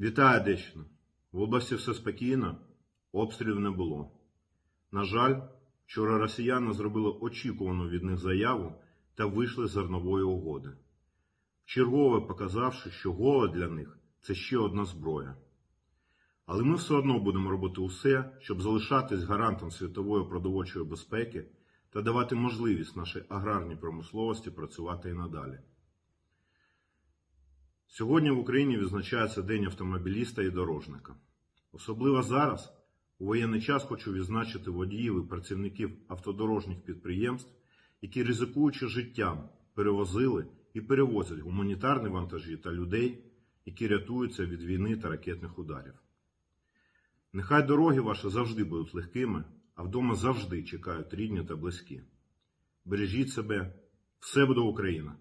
Вітаю, Одещина. В області все спокійно, обстрілів не було. На жаль, вчора росіяни зробили очікувану від них заяву та вийшли з зернової угоди, вчергове показавши, що голод для них це ще одна зброя. Але ми все одно будемо робити усе, щоб залишатись гарантом світової продовольчої безпеки та давати можливість нашій аграрній промисловості працювати і надалі. Сьогодні в Україні відзначається День автомобіліста і дорожника. Особливо зараз, у воєнний час, хочу відзначити водіїв і працівників автодорожніх підприємств, які, ризикуючи життям, перевозили і перевозять гуманітарні вантажі та людей, які рятуються від війни та ракетних ударів. Нехай дороги ваші завжди будуть легкими, а вдома завжди чекають рідні та близькі. Бережіть себе, все буде Україна!